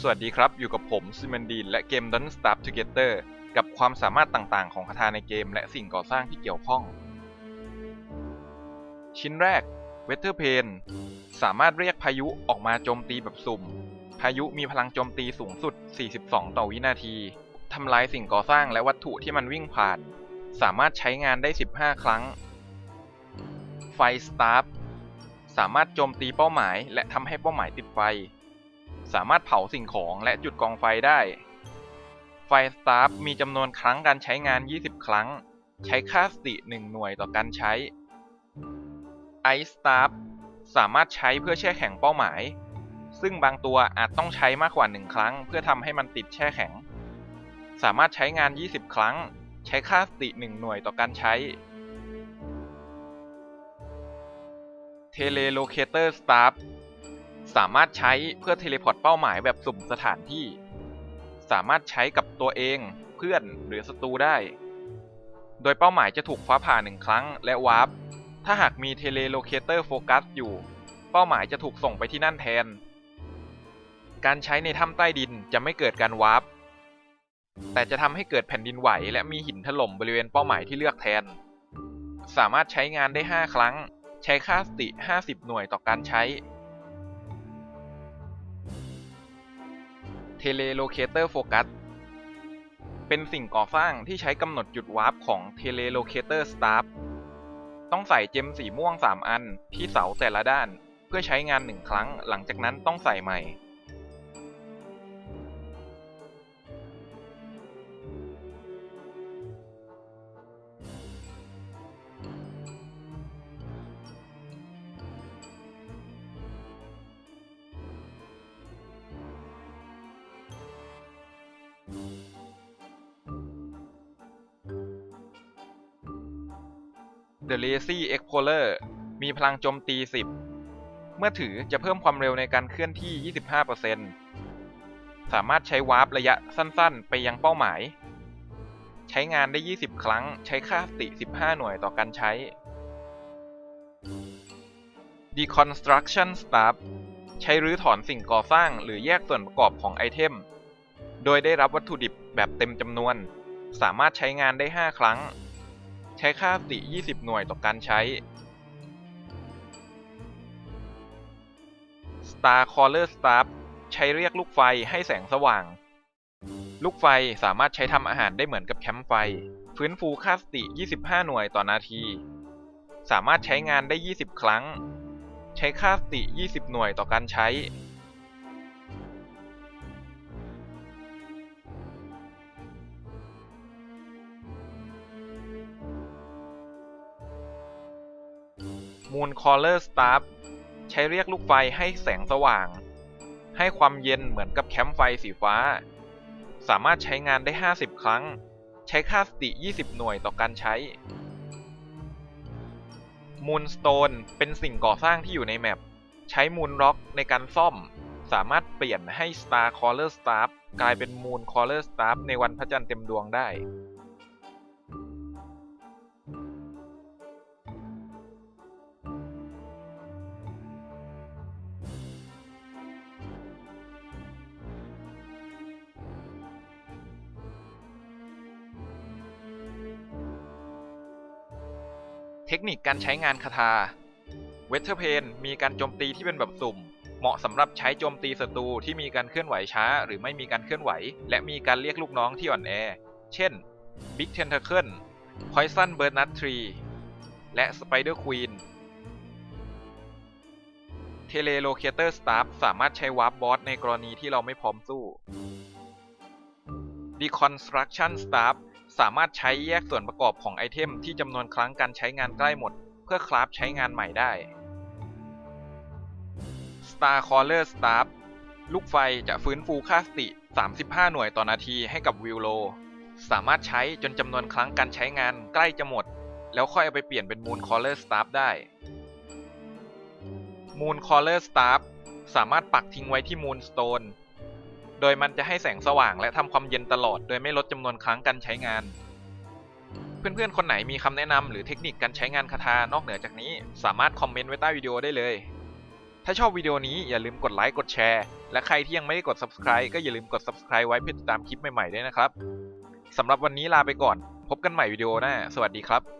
สวัสดีครับ อยู่กับผมซิมันดีนและเกม Don't Starve Together กับความสามารถต่างๆ ของคาถาในเกมและสิ่งก่อสร้างที่เกี่ยวข้อง ชิ้นแรก Weather p a n สามารถเรียกพายุออกมาโจมตีแบบสุ่ม พายุมีพลังโจมตีสูงสุด 42 ต่อวินาที ทำลายสิ่งก่อสร้างและวัตถุที่มันวิ่งผ่าน สามารถใช้งานได้ 15 ครั้ง ไฟ Starve สามารถโจมตีเป้าหมาย และทำให้เป้าหมายติดไฟ สามารถเผาสิ่งของและจุดกองไฟได้ ไฟสตาร์ฟมีจำนวนครั้งการใช้งาน 20 ครั้ง ใช้ค่าสติ 1 หน่วยต่อการใช้ไอสตาร์ฟสามารถใช้เพื่อแช่แข็งเป้าหมาย ซึ่งบางตัวอาจต้องใช้มากกว่า 1 ครั้ง เพื่อทำให้มันติดแช่แข็ง สามารถใช้งาน 20 ครั้ง ใช้ค่าสติ 1 หน่วยต่อการใช้ Telelocator Staff สาามารถใช้เพื่อเทเลพอร์ตเป้าหมายแบบสุ่มสถานที่ สามารถใช้กับตัวเองเพื่อนหรือศัตรูได้ โดยเป้าหมายจะถูกฟ้าผ่าหนึ่งครั้งและวาร์ป ถ้าหากมีเทเลโลเคเตอร์โฟกัสอยู่ เป้าหมายจะถูกส่งไปที่นั่นแทน การใช้ในถ้ำใต้ดินจะไม่เกิดการวาร์ป แต่จะทำให้เกิดแผ่นดินไหวและมีหินถล่มบริเวณเป้าหมายที่เลือกแทน สามารถใช้งานได้ 5 ครั้ง ใช้ค่าสติ 50 หน่วยต่อการใช้ Telelocator Focus เป็นสิ่งก่อสร้างที่ใช้กำหนดจุดวาร์ปของ Telelocator Staff ต้องใส่เจมสีม่วง 3 อันที่เสาแต่ละด้าน เพื่อใช้งาน1ครั้ง หลังจากนั้นต้องใส่ใหม่ The Lazy Explorer มีพลังโจมตี 10 เมื่อถือจะเพิ่มความเร็วในการเคลื่อนที่ 25%สามารถใช้วาร์ประยะสั้นๆ ไปยังเป้าหมาย ใช้งานได้ 20 ครั้ง ใช้ค่าสติ 15 หน่วยต่อการใช้ Deconstruction Staff ใช้รื้อถอนสิ่งก่อสร้างหรือแยกส่วนประกอบของไอเทม โดยได้รับวัตถุดิบแบบเต็มจำนวน สามารถใช้งานได้ 5 ครั้ง ใช้ค่าสติ 20 หน่วยต่อการใช้ Star Caller Staff ใช้เรียกลูกไฟให้แสงสว่าง ลูกไฟสามารถใช้ทำอาหารได้เหมือนกับแคมป์ไฟ ฟื้นฟูค่าสติ 25 หน่วยต่อนาที สามารถใช้งานได้ 20 ครั้ง ใช้ค่าสติ 20 หน่วยต่อการใช้ Moon Caller Staff ใช้เรียกลูกไฟให้แสงสว่าง ให้ความเย็นเหมือนกับแคมป์ไฟสีฟ้า สามารถใช้งานได้ 50 ครั้ง ใช้ค่าสติ 20 หน่วยต่อการใช้ Moonstone เป็นสิ่งก่อสร้างที่อยู่ในแมป ใช้ Moon Rock ในการซ่อม สามารถเปลี่ยนให้ Star Caller Staff กลายเป็น Moon Caller Staff ในวันพระจันทร์เต็มดวงได้ เทคนิคการใช้งานคาถาเวทเทอร์เพนมีการโจมตีที่เป็นแบบสุ่ม เหมาะสำหรับใช้โจมตีศัตรูที่มีการเคลื่อนไหวช้า หรือไม่มีการเคลื่อนไหว และมีการเรียกลูกน้องที่อ่อนแอ เช่น Big Tentacle Poison b u r n u t Tree และ Spider Queen Telelocator Staff สามารถใช้วาร์ปบอสในกรณีที่เราไม่พร้อมสู้ Deconstruction Staff สามารถใช้แยกส่วนประกอบของไอเทมที่จำนวนครั้งการใช้งานใกล้หมด เพื่อคราฟใช้งานใหม่ได้ Star Caller Staff ลูกไฟจะฟื้นฟูค่าสติ 35 หน่วยต่อนาทีให้กับวิลโล สามารถใช้จนจำนวนครั้งการใช้งานใกล้จะหมด แล้วค่อยเอาไปเปลี่ยนเป็น Moon Caller Staff ได้ Moon Caller Staff สามารถปักทิ้งไว้ที่ Moonstone โดยมันจะให้แสงสว่างและทำความเย็นตลอด โดยไม่ลดจำนวนครั้งการใช้งาน เพื่อนๆ คนไหนมีคำแนะนำหรือเทคนิคการใช้งานคาถานอกเหนือจากนี้ สามารถคอมเมนต์ไว้ใต้วิดีโอได้เลย ถ้าชอบวิดีโอนี้อย่าลืมกดไลค์กดแชร์ และใครที่ยังไม่ได้กด subscribe ก็อย่าลืมกด subscribe ไว้เพื่อติดตามคลิปใหม่ๆด้วยนะครับสำหรับวันนี้ลาไปก่อน พบกันใหม่วิดีโอหน้า สวัสดีครับ